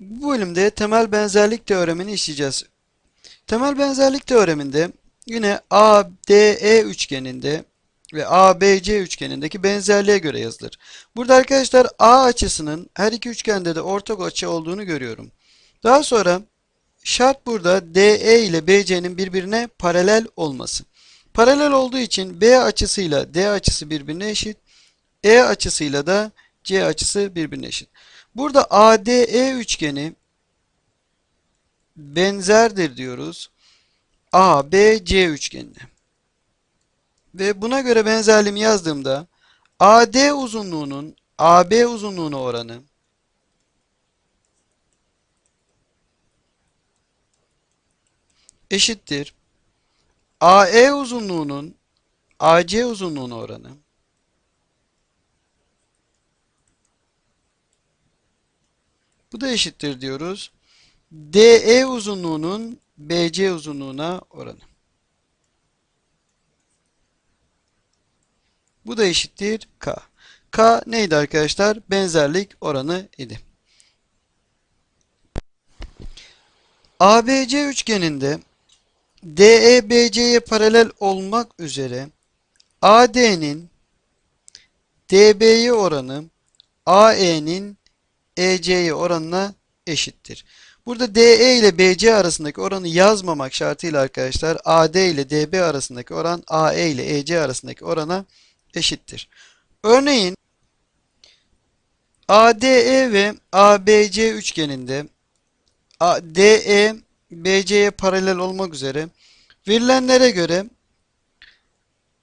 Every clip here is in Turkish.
Bu bölümde temel benzerlik teoremini işleyeceğiz. Temel benzerlik teoreminde yine ADE üçgeninde ve ABC üçgenindeki benzerliğe göre yazılır. Burada arkadaşlar A açısının her iki üçgende de ortak açı olduğunu görüyorum. Daha sonra şart burada DE ile BC'nin birbirine paralel olması. Paralel olduğu için B açısıyla D açısı birbirine eşit. E açısıyla da C açısı birbirine eşit. Burada ADE üçgeni benzerdir diyoruz. ABC üçgenine. Ve buna göre benzerliğimi yazdığımda AD uzunluğunun AB uzunluğuna oranı eşittir. AE uzunluğunun AC uzunluğuna oranı Bu da eşittir diyoruz. DE uzunluğunun BC uzunluğuna oranı. Bu da eşittir K. K neydi arkadaşlar? Benzerlik oranı idi. ABC üçgeninde DE BC'ye paralel olmak üzere AD'nin DB'ye oranı AE'nin EC'ye oranına eşittir. Burada DE ile BC arasındaki oranı yazmamak şartıyla arkadaşlar AD ile DB arasındaki oran AE ile EC arasındaki orana eşittir. Örneğin ADE ve ABC üçgeninde DE BC'ye paralel olmak üzere verilenlere göre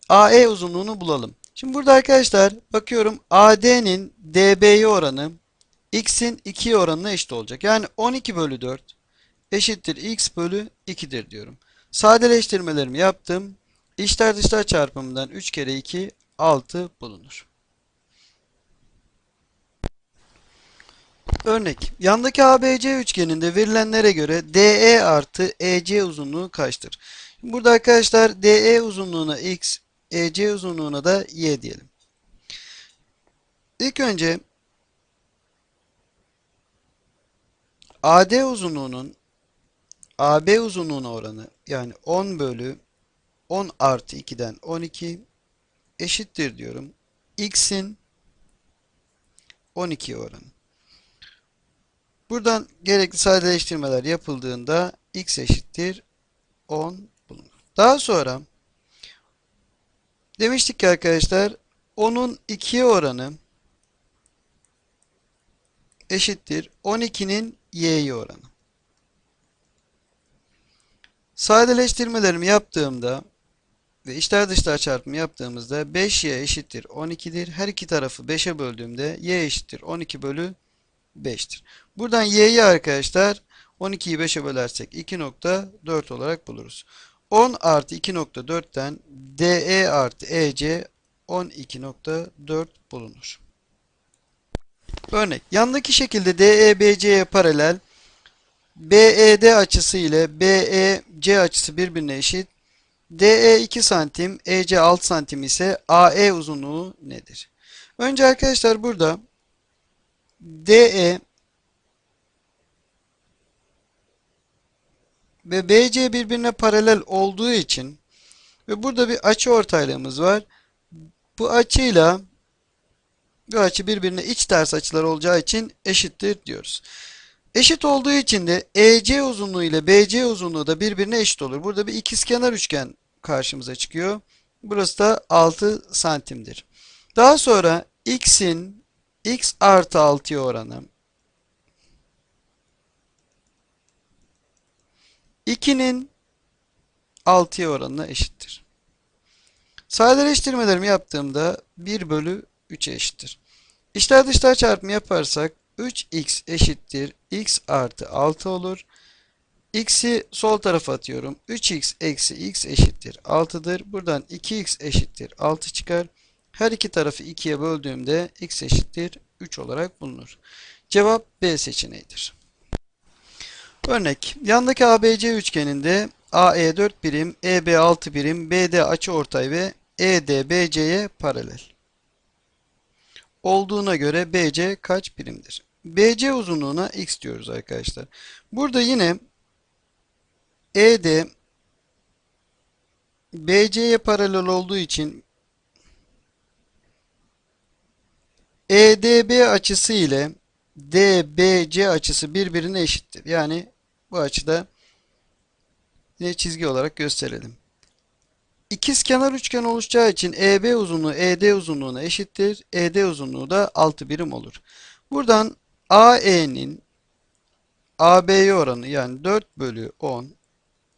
AE uzunluğunu bulalım. Şimdi burada arkadaşlar bakıyorum AD'nin DB'ye oranı x'in 2'ye oranına eşit olacak. Yani 12 bölü 4 eşittir x bölü 2'dir diyorum. Sadeleştirmelerimi yaptım. İçler dışlar çarpımından 3 kere 2 6 bulunur. Örnek. Yandaki ABC üçgeninde verilenlere göre DE artı EC uzunluğu kaçtır? Burada arkadaşlar DE uzunluğuna x, EC uzunluğuna da y diyelim. İlk önce AD uzunluğunun AB uzunluğuna oranı yani 10 bölü 10 artı 2'den 12 eşittir diyorum. X'in 12 oranı. Buradan gerekli sadeleştirmeler yapıldığında x eşittir 10 bulunur. Daha sonra demiştik ki arkadaşlar 10'un 2'ye oranı eşittir 12'nin y'ye oranı. Sadeleştirmelerimi yaptığımda ve içler dışlar çarpımı yaptığımızda 5y eşittir 12'dir. Her iki tarafı 5'e böldüğümde y eşittir 12 bölü 5'tir. Buradan y'yi arkadaşlar 12'yi 5'e bölersek 2.4 olarak buluruz. 10 artı 2.4'ten DE artı EC 12.4 bulunur. Örnek. Yandaki şekilde DEBC'ye paralel BED açısı ile BEC açısı birbirine eşit. DE 2 santim, EC 6 santim ise AE uzunluğu nedir? Önce arkadaşlar burada DE ve BC birbirine paralel olduğu için ve burada bir açı ortaylığımız var. Bu açıyla bu açı birbirine iç ters açılar olacağı için eşittir diyoruz. Eşit olduğu için de EC uzunluğu ile BC uzunluğu da birbirine eşit olur. Burada bir ikizkenar üçgen karşımıza çıkıyor. Burası da 6 santimdir. Daha sonra x'in x artı 6'ya oranı 2'nin 6'ya oranına eşittir. Sadeleştirmelerimi yaptığımda 1 bölü 3'e eşittir. İçler dışlar çarpımı yaparsak 3x eşittir x artı 6 olur. x'i sol tarafa atıyorum. 3x eksi x eşittir 6'dır. Buradan 2x eşittir 6 çıkar. Her iki tarafı 2'ye böldüğümde x eşittir 3 olarak bulunur. Cevap B seçeneğidir. Örnek. Yandaki ABC üçgeninde AE 4 birim, EB 6 birim, BD açıortay ve ED BC'ye paralel olduğuna göre BC kaç birimdir? BC uzunluğuna x diyoruz arkadaşlar. Burada yine ED BC'ye paralel olduğu için EDB açısı ile DBC açısı birbirine eşittir. Yani bu açıda yine çizgi olarak gösterelim. İkiz kenar üçgen oluşacağı için EB uzunluğu ED uzunluğuna eşittir. ED uzunluğu da 6 birim olur. Buradan AE'nin AB'ye oranı yani 4 bölü 10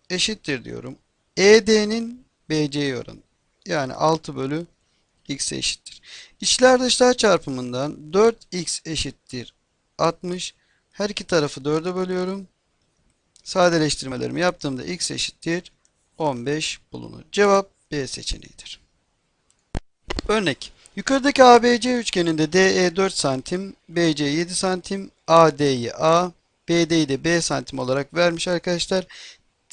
eşittir diyorum. ED'nin BC'ye oranı yani 6 bölü x'e eşittir. İçler dışlar çarpımından 4x eşittir 60. Her iki tarafı 4'e bölüyorum. Sadeleştirmelerimi yaptığımda x eşittir 15 bulunur. Cevap B seçeneğidir. Örnek. Yukarıdaki ABC üçgeninde DE 4 santim, BC 7 santim, AD'yi A, BD'yi de B santim olarak vermiş arkadaşlar.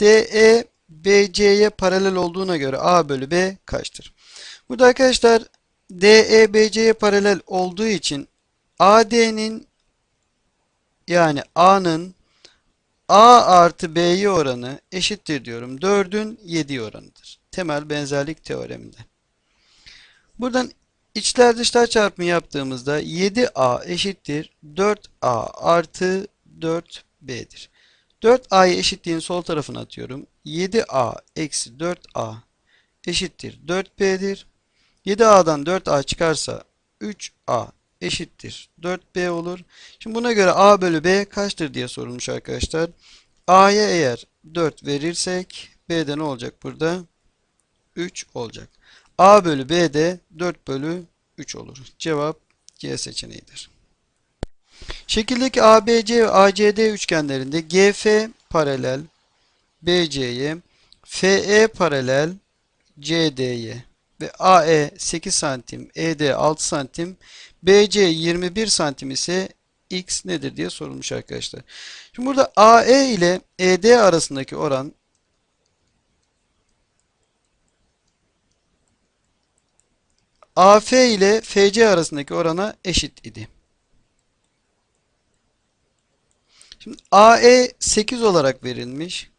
DE BC'ye paralel olduğuna göre A bölü B kaçtır? Burada arkadaşlar DE BC'ye paralel olduğu için AD'nin yani A'nın A artı B'ye oranı eşittir diyorum. 4'ün 7'ye oranıdır. Temel benzerlik teoreminde. Buradan içler dışlar çarpımı yaptığımızda 7A eşittir 4A artı 4B'dir. 4A'yı eşitliğin sol tarafına atıyorum. 7A eksi 4A eşittir 4B'dir. 7A'dan 4A çıkarsa 3A eşittir 4B olur. Şimdi buna göre A bölü B kaçtır diye sorulmuş arkadaşlar. A'ya eğer 4 verirsek B'de ne olacak burada? 3 olacak. A bölü B de 4 bölü 3 olur. Cevap C seçeneğidir. Şekildeki ABC ve ACD üçgenlerinde GF paralel BC'ye, FE paralel CD'ye ve AE 8 santim, ED 6 santim, BC 21 santim ise X nedir diye sorulmuş arkadaşlar. Şimdi burada AE ile ED arasındaki oran AF ile FC arasındaki orana eşit idi. Şimdi AE 8 olarak verilmiş.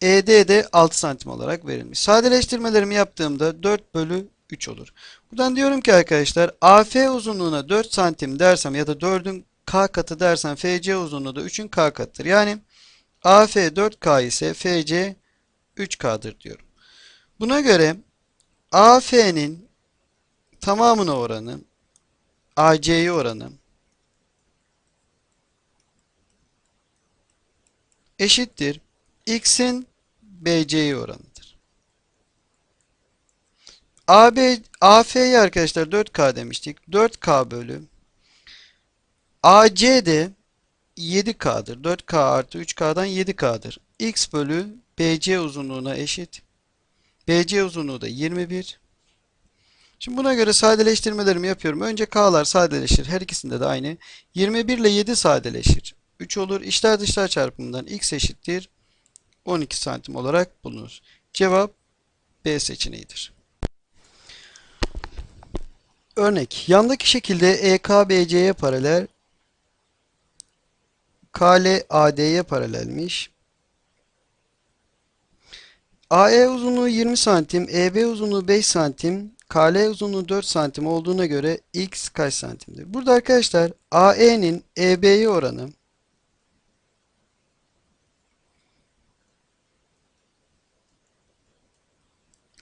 ED de 6 santim olarak verilmiş. Sadeleştirmelerimi yaptığımda 4 bölü 3 olur. Buradan diyorum ki arkadaşlar AF uzunluğuna 4 santim dersem ya da 4'ün K katı dersem FC uzunluğu da 3'ün K katıdır. Yani AF 4K ise FC 3K'dır diyorum. Buna göre AF'nin tamamına oranı AC'ye oranı eşittir x'in BC'ye oranıdır. AB, AF'ye arkadaşlar 4K demiştik. 4K bölü AC de 7K'dır. 4K artı 3K'dan 7K'dır. X bölü BC uzunluğuna eşit. BC uzunluğu da 21. Şimdi buna göre sadeleştirmelerimi yapıyorum. Önce K'lar sadeleşir. Her ikisinde de aynı. 21 ile 7 sadeleşir. 3 olur. İçler dışlar çarpımından X eşittir. 12 santim olarak bulunur. Cevap B seçeneğidir. Örnek. Yandaki şekilde EK BC'ye paralel, KL AD'ye paralelmiş. AE uzunluğu 20 santim, EB uzunluğu 5 santim, KL uzunluğu 4 santim olduğuna göre X kaç santimdir? Burada arkadaşlar AE'nin EB'ye oranı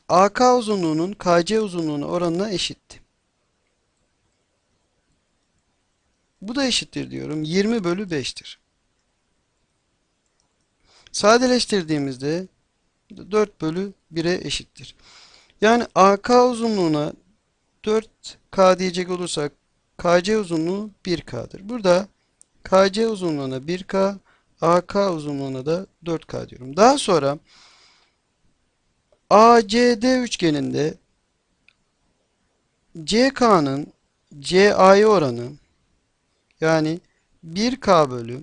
AK uzunluğunun KC uzunluğuna oranına eşitti. Bu da eşittir diyorum. 20 bölü 5'tir. Sadeleştirdiğimizde 4 bölü 1'e eşittir. Yani AK uzunluğuna 4K diyecek olursak KC uzunluğu 1K'dır. Burada KC uzunluğuna 1K, AK uzunluğuna da 4K diyorum. Daha sonra ACD üçgeninde CK'nın CA'ya oranı yani 1K bölü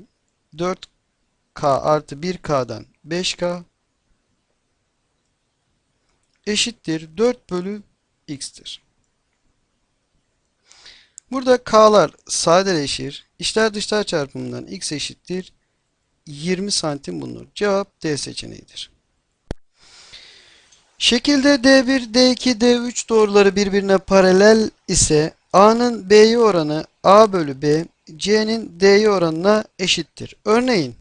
4K artı 1K'dan 5K eşittir 4 bölü x'tir. Burada k'lar sadeleşir. İçler dışlar çarpımından x eşittir 20 santim bulunur. Cevap D seçeneğidir. Şekilde D1, D2, D3 doğruları birbirine paralel ise A'nın B'ye oranı A bölü B, C'nin D'ye oranına eşittir. Örneğin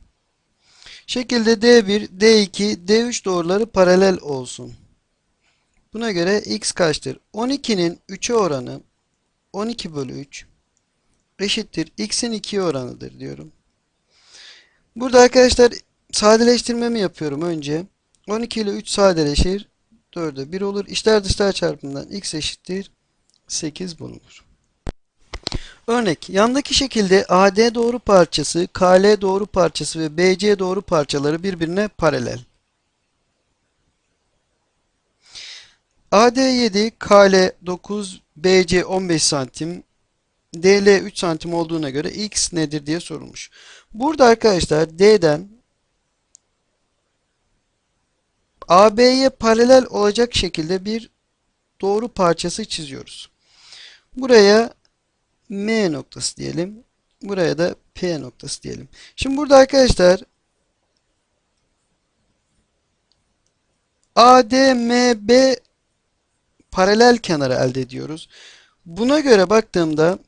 şekilde D1, D2, D3 doğruları paralel olsun. Buna göre x kaçtır? 12'nin 3'e oranı 12 bölü 3 eşittir. x'in 2'ye oranıdır diyorum. Burada arkadaşlar sadeleştirmemi yapıyorum önce. 12 ile 3 sadeleşir. 4'e 1 olur. İçler dışlar çarpımından x eşittir 8 bulunur. Örnek, yandaki şekilde AD doğru parçası, KL doğru parçası ve BC doğru parçaları birbirine paralel. AD 7, KL 9, BC 15 santim, DL 3 santim olduğuna göre X nedir diye sorulmuş. Burada arkadaşlar D'den AB'ye paralel olacak şekilde bir doğru parçası çiziyoruz. Buraya M noktası diyelim. Buraya da P noktası diyelim. Şimdi burada arkadaşlar ADMB paralel kenarı elde ediyoruz. Buna göre baktığımda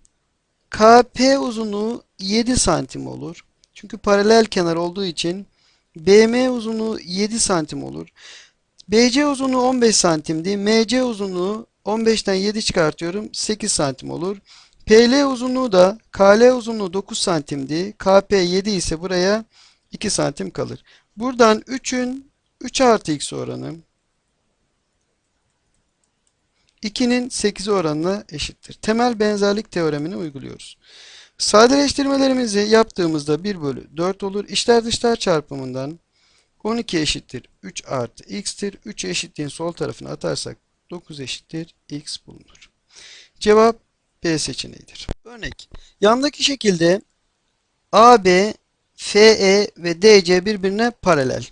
KP uzunluğu 7 santim olur. Çünkü paralel kenar olduğu için BM uzunluğu 7 santim olur. BC uzunluğu 15 santimdi. MC uzunluğu 15'ten 7 çıkartıyorum. 8 santim olur. PL uzunluğu da KL uzunluğu 9 santimdi. KP 7 ise buraya 2 santim kalır. Buradan 3'ün 3 artı x oranı 2'nin 8 oranına eşittir. Temel benzerlik teoremini uyguluyoruz. Sadeleştirmelerimizi yaptığımızda 1 bölü 4 olur. İçler dışlar çarpımından 12 eşittir 3 artı x'tir. 3 eşitliğin sol tarafına atarsak 9 eşittir x bulunur. Cevap B seçeneğidir. Örnek. Yandaki şekilde AB, FE ve DC birbirine paralel.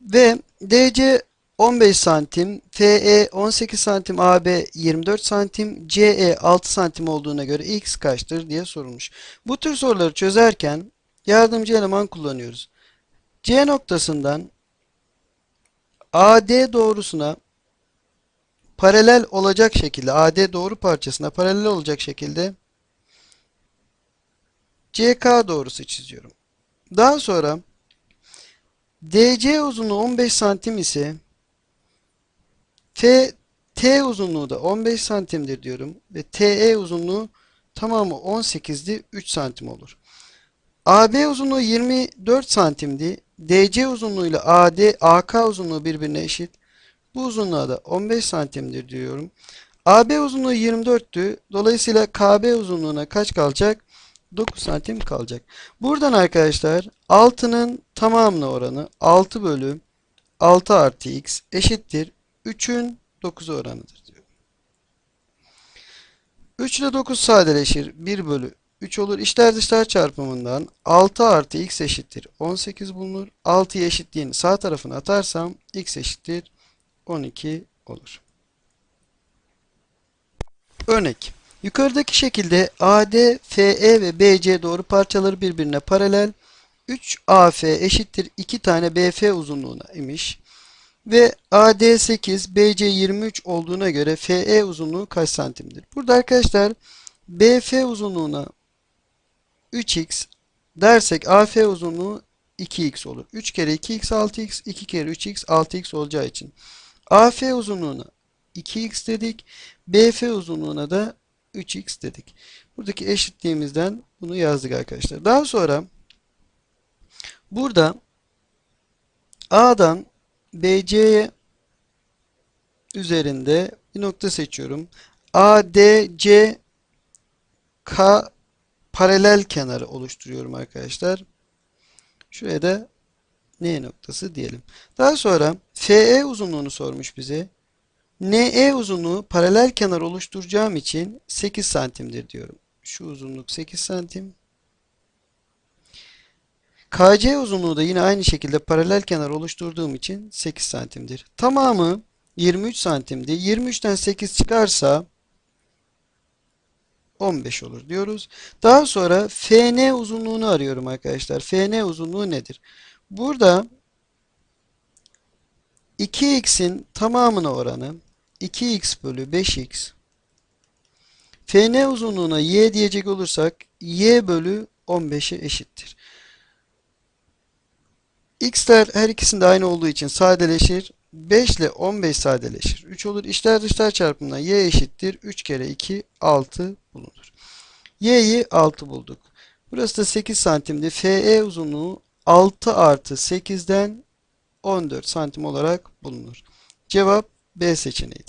Ve DC 15 santim, FE 18 santim, AB 24 santim, CE 6 santim olduğuna göre x kaçtır diye sorulmuş. Bu tür soruları çözerken yardımcı eleman kullanıyoruz. C noktasından AD doğrusuna paralel olacak şekilde AD doğru parçasına paralel olacak şekilde CK doğrusu çiziyorum. Daha sonra DC uzunluğu 15 santim ise T, T uzunluğu da 15 santimdir diyorum ve TE uzunluğu tamamı 18'di 3 santim olur. AB uzunluğu 24 santimdi. DC uzunluğuyla AD, AK uzunluğu birbirine eşit. Bu uzunluğa da 15 santimdir diyorum. AB uzunluğu 24'tü. Dolayısıyla KB uzunluğuna kaç kalacak? 9 santim kalacak. Buradan arkadaşlar 6'nın tamamına oranı 6 bölü 6 artı x eşittir 3'ün 9 oranıdır diyor. 3 ile 9 sadeleşir. 1 bölü 3 olur. İçler dışlar çarpımından 6 artı x eşittir 18 bulunur. 6'yı eşitliğin sağ tarafına atarsam x eşittir 12 olur. Örnek. Yukarıdaki şekilde AD, FE ve BC doğru parçaları birbirine paralel. 3 AF eşittir 2 tane BF uzunluğuna imiş. Ve AD 8, BC 23 olduğuna göre FE uzunluğu kaç santimdir? Burada arkadaşlar BF uzunluğuna 3x dersek AF uzunluğu 2x olur. 3 kere 2x 6x, 2 kere 3x 6x olacağı için. AF uzunluğuna 2x dedik. BF uzunluğuna da 3x dedik. Buradaki eşitliğimizden bunu yazdık arkadaşlar. Daha sonra burada A'dan BC üzerinde bir nokta seçiyorum. ADC K paralel kenarı oluşturuyorum arkadaşlar. Şuraya da N noktası diyelim. Daha sonra FE uzunluğunu sormuş bize. NE uzunluğu paralel kenar oluşturacağım için 8 santimdir diyorum. Şu uzunluk 8 santim. KC uzunluğu da yine aynı şekilde paralel kenar oluşturduğum için 8 santimdir. Tamamı 23 santimdi. 23'ten 8 çıkarsa 15 olur diyoruz. Daha sonra FN uzunluğunu arıyorum arkadaşlar. FN uzunluğu nedir? Burada 2x'in tamamına oranı 2x bölü 5x FN uzunluğuna y diyecek olursak y bölü 15'e eşittir. X'ler her ikisinde aynı olduğu için sadeleşir. 5 ile 15 sadeleşir. 3 olur. İçler dışlar çarpımından y eşittir. 3 kere 2 6 bulunur. Y'yi 6 bulduk. Burası da 8 santimdi. FE uzunluğu 6 artı 8'den 14 santim olarak bulunur. Cevap B seçeneğidir.